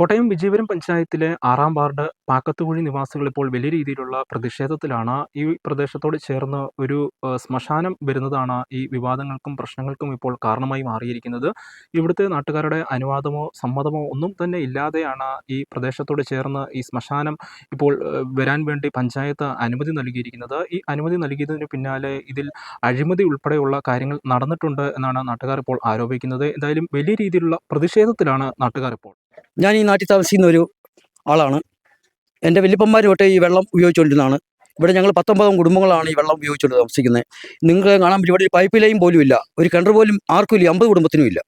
കോട്ടയം വിജയപുരം പഞ്ചായത്തിലെ ആറാം വാർഡ് പാക്കത്തുകുഴി നിവാസികൾ ഇപ്പോൾ വലിയ രീതിയിലുള്ള പ്രതിഷേധത്തിലാണ് ഈ പ്രദേശത്തോട് ചേർന്ന് ഒരു ശ്മശാനം വരുന്നതാണ് ഈ വിവാദങ്ങൾക്കും പ്രശ്നങ്ങൾക്കും ഇപ്പോൾ കാരണമായി മാറിയിരിക്കുന്നത്. ഇവിടുത്തെ നാട്ടുകാരുടെ അനുവാദമോ സമ്മതമോ ഒന്നും തന്നെ ഇല്ലാതെയാണ് ഈ പ്രദേശത്തോട് ചേർന്ന് ഈ ശ്മശാനം ഇപ്പോൾ വരാൻ വേണ്ടി പഞ്ചായത്ത് അനുമതി നൽകിയിരിക്കുന്നത്. ഈ അനുമതി നൽകിയതിന് പിന്നാലെ ഇതിൽ അഴിമതി ഉൾപ്പെടെയുള്ള കാര്യങ്ങൾ നടന്നിട്ടുണ്ട് എന്നാണ് നാട്ടുകാർ ഇപ്പോൾ ആരോപിക്കുന്നത്. എന്തായാലും വലിയ രീതിയിലുള്ള പ്രതിഷേധത്തിലാണ് നാട്ടുകാർ ഇപ്പോൾ ഞാൻ ഈ നാട്ടിൽ താമസിക്കുന്ന ഒരു ആളാണ്. എന്റെ വല്യപ്പന്മാർ തൊട്ട് ഈ വെള്ളം ഉപയോഗിച്ചുകൊണ്ടിരുന്നതാണ്. ഇവിടെ ഞങ്ങൾ പത്തൊമ്പതും കുടുംബങ്ങളാണ് ഈ വെള്ളം ഉപയോഗിച്ചുകൊണ്ട് താമസിക്കുന്നത്. നിങ്ങൾക്ക് കാണാൻ പറ്റും ഇവിടെ ഒരു പൈപ്പ് ലൈൻ പോലും ഇല്ല. ഒരു കിണർ പോലും ആർക്കും ഇല്ല അമ്പത് കുടുംബത്തിനും ഇല്ല.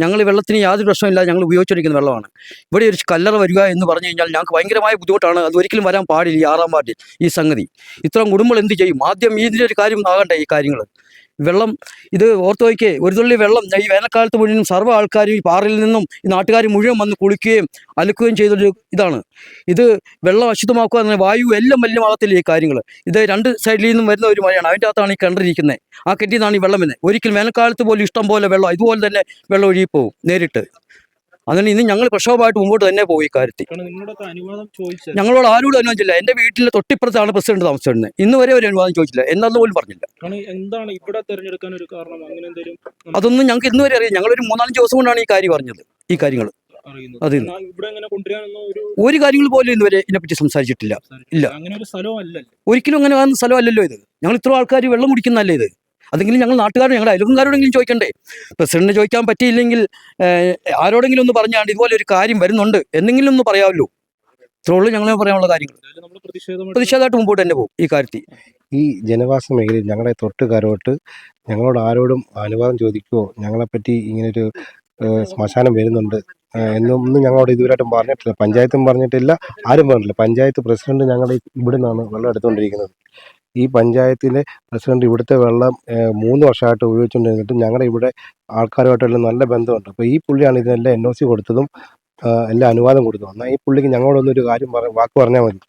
ഞങ്ങൾ വെള്ളത്തിന് യാതൊരു പ്രശ്നമില്ല ഞങ്ങൾ ഉപയോഗിച്ചുകൊണ്ടിരിക്കുന്ന വെള്ളമാണ്. ഇവിടെ ഒരു കല്ലറ വരിക എന്ന് പറഞ്ഞു കഴിഞ്ഞാൽ ഞങ്ങൾക്ക് ഭയങ്കരമായ ബുദ്ധിമുട്ടാണ്. അത് ഒരിക്കലും വരാൻ പാടില്ല ഈ ആറാം വാർഡിൽ ഈ സംഗതി. ഇത്രയും കുടുംബങ്ങൾ എന്ത് ചെയ്യും? ആദ്യം ഇതിന്റെ ഒരു കാര്യം ആകണ്ടേ ഈ കാര്യങ്ങൾ? വെള്ളം ഇത് ഓർത്തു വയ്ക്കേ ഒരു തുള്ളി വെള്ളം ഈ വേനൽക്കാലത്ത് മുഴുവനും സർവ ആൾക്കാരും ഈ പാറയിൽ നിന്നും ഈ നാട്ടുകാർ മുഴുവൻ വന്ന് കുളിക്കുകയും അലക്കുകയും ചെയ്തൊരു ഇതാണ്. ഇത് വെള്ളം അശുദ്ധമാക്കുക എന്ന വായു എല്ലാം മലിനമാകത്തില്ല ഈ കാര്യങ്ങൾ. ഇത് രണ്ട് സൈഡിൽ നിന്നും വരുന്ന ഒരു മഴയാണ്. അതിന്റെ അകത്താണ് ഈ കണ്ടിരിക്കുന്നത് ആ കെട്ടിയതാണ് ഈ വെള്ളം വരുന്നത്. ഒരിക്കലും വേനൽക്കാലത്ത് പോലും ഇഷ്ടം പോലെ വെള്ളം ഇതുപോലെ തന്നെ വെള്ളം ഒഴുകി പോകും നേരിട്ട്. അതുകൊണ്ട് ഇന്ന് ഞങ്ങൾ പ്രക്ഷോഭമായിട്ട് മുമ്പോട്ട് തന്നെ പോയി കാര്യത്തി കാര്യത്തിൽ ഞങ്ങളോട് ആരോട് അനുവദിച്ചില്ല എന്റെ വീട്ടിലെ തൊട്ടിപ്പുറത്താണ് പ്രസിഡന്റ് താമസിച്ചിരുന്നത്. ഇന്ന് വരെ ഒരു അനുവാദം ചോദിച്ചില്ല. എന്നത് പോലും പറഞ്ഞില്ല. ഒരു അങ്ങനെ അതൊന്നും ഞങ്ങൾക്ക് ഇന്ന് വരെ അറിയാം ഞങ്ങളൊരു മൂന്നാലഞ്ച് ദിവസം കൊണ്ടാണ് ഈ കാര്യം പറഞ്ഞത്. ഈ കാര്യങ്ങൾ. അതെ. ഒരു ഒരു കാര്യങ്ങൾ പോലും ഇന്നുവരെ ഇതിനെപ്പറ്റി സംസാരിച്ചിട്ടില്ല. ഇല്ല. അങ്ങനെ ഒരു ഒരിക്കലും അങ്ങനെ ആകുന്ന സ്ഥലമല്ലല്ലോ ഇത്. ഞങ്ങൾ ഇത്ര ആൾക്കാർ വെള്ളം കുടിക്കുന്നതല്ലേ ഇത്? അതെങ്കിലും ഞങ്ങൾ നാട്ടുകാരോ ഞങ്ങളുടെ അയൽക്കാരോടെങ്കിലും ചോദിക്കണ്ടേ? പ്രസിഡന്റിന് ചോദിക്കാൻ പറ്റിയില്ലെങ്കിൽ ആരോടെങ്കിലും ഒന്ന് പറഞ്ഞാണ്ട് ഇതുപോലെ ഒരു കാര്യം വരുന്നുണ്ട് എന്തെങ്കിലും ഒന്ന് പറയാമല്ലോ. ഇത്രേ ഉള്ളൂ ഞങ്ങൾ പറയാനുള്ള കാര്യങ്ങൾ. പ്രതിഷേധമായിട്ട് മുമ്പോട്ട് തന്നെ പോകും ഈ കാര്യത്തിൽ. ഈ ജനവാസ മേഖലയിൽ ഞങ്ങളെ തൊട്ട് കരോട്ട് ഞങ്ങളോട് ആരോടും അനുവാദം ചോദിക്കുകയോ ഞങ്ങളെപ്പറ്റി ഇങ്ങനൊരു ശ്മശാനം വരുന്നുണ്ട്. എന്നൊന്നും ഞങ്ങളോട് ഇതുവരെയായിട്ടും പറഞ്ഞിട്ടില്ല. പഞ്ചായത്തും പറഞ്ഞിട്ടില്ല ആരും പറഞ്ഞിട്ടില്ല. പഞ്ചായത്ത് പ്രസിഡന്റ് ഞങ്ങളുടെ ഇവിടെ നിന്നാണ് വെള്ളം എടുത്തുകൊണ്ടിരിക്കുന്നത്. ഈ പഞ്ചായത്തിലെ പ്രസിഡന്റ് ഇവിടുത്തെ വെള്ളം മൂന്ന് വർഷമായിട്ട് ഉപയോഗിച്ചുകൊണ്ടിരുന്നിട്ട് ഞങ്ങളുടെ ഇവിടെ ആൾക്കാരുമായിട്ടെല്ലാം നല്ല ബന്ധമുണ്ട്. അപ്പോൾ ഈ പുള്ളിയാണ് ഇതിനെല്ലാം എൻ ഒ സി കൊടുത്തതും എല്ലാം അനുവാദം കൊടുത്തതും. എന്നാൽ ഈ പുള്ളിക്ക് ഞങ്ങളോടൊന്നൊരു കാര്യം പറ വാക്ക് പറഞ്ഞാൽ മതി.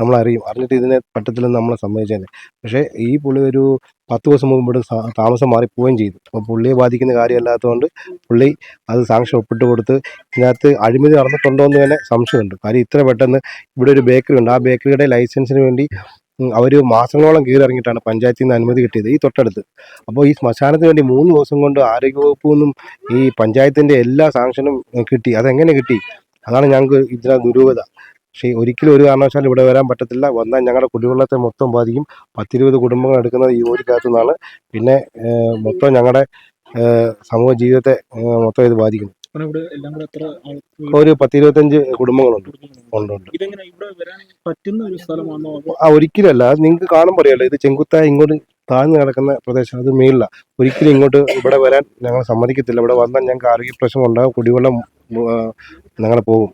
നമ്മളറിയും അറിഞ്ഞിട്ട് ഇതിനെ പറ്റത്തില്ലെന്ന് നമ്മളെ സമ്മതിച്ചേനെ. പക്ഷേ ഈ പുള്ളി ഒരു പത്ത് ദിവസം മുമ്പ് ഇവിടെ താമസം മാറിപ്പോവുകയും ചെയ്തു. അപ്പോൾ പുള്ളിയെ ബാധിക്കുന്ന കാര്യമല്ലാത്തതുകൊണ്ട് പുള്ളി അത് സാങ്ഷൻ ഒപ്പിട്ട് കൊടുത്ത് ഇതിനകത്ത് അഴിമതി നടന്നിട്ടുണ്ടോ എന്ന് തന്നെ സംശയമുണ്ട്. കാര്യം ഇത്ര പെട്ടെന്ന് ഇവിടെ ഒരു ബേക്കറി ഉണ്ട്. ആ ബേക്കറിയുടെ ലൈസൻസിന് വേണ്ടി അവർ മാസങ്ങളോളം കീറി ഇറങ്ങിയിട്ടാണ് പഞ്ചായത്തിൽ നിന്ന് അനുമതി കിട്ടിയത് ഈ തൊട്ടടുത്ത്. അപ്പോൾ ഈ ശ്മശാനത്തിന് വേണ്ടി മൂന്ന് ദിവസം കൊണ്ട് ആരോഗ്യവകുപ്പിൽ നിന്നും ഈ പഞ്ചായത്തിന്റെ എല്ലാ സാങ്ഷനും കിട്ടി. അതെങ്ങനെ കിട്ടി? അതാണ് ഞങ്ങൾക്ക് ഇതിന ദുരൂഹത. പക്ഷേ ഒരിക്കലും ഒരു കാരണവശാലും ഇവിടെ വരാൻ പറ്റത്തില്ല. വന്നാൽ ഞങ്ങളുടെ കുടിവെള്ളത്തെ മൊത്തം ബാധിക്കും. പത്തിരുപത് കുടുംബങ്ങൾ എടുക്കുന്നത് ഈ ഒരു കാലത്തു നിന്നാണ്. പിന്നെ മൊത്തം ഞങ്ങളുടെ സമൂഹ ജീവിതത്തെ മൊത്തം ഇത് ബാധിക്കുന്നു. കാരണം ഇവിടെ എല്ലാം കൂടെ എത്ര ഒരു ഒരു പത്തിരുപത്തഞ്ച് കുടുംബങ്ങളുണ്ട്. ഉണ്ട് ഉണ്ട്. ഇതെങ്ങനെ ഇവിടെ വരാൻ പറ്റുന്ന ഒരു സ്ഥലമാണോ ആ ഒരിക്കലല്ല. നിങ്ങൾക്ക് കാണുമ്പോൾ അറിയാലോ. ഇത് ചെങ്കുത്തായ ഇങ്ങോട്ട് താഴ്ന്നു കിടക്കുന്ന പ്രദേശം. അത് മേളില. ഒരിക്കലും ഇങ്ങോട്ട് ഇവിടെ വരാൻ ഞങ്ങൾ സമ്മതിക്കത്തില്ല. ഇവിടെ വന്നാൽ ഞങ്ങൾക്ക് ആരോഗ്യ പ്രശ്നം ഉണ്ടാകും കുടിവെള്ളം ഞങ്ങളെ പോകും.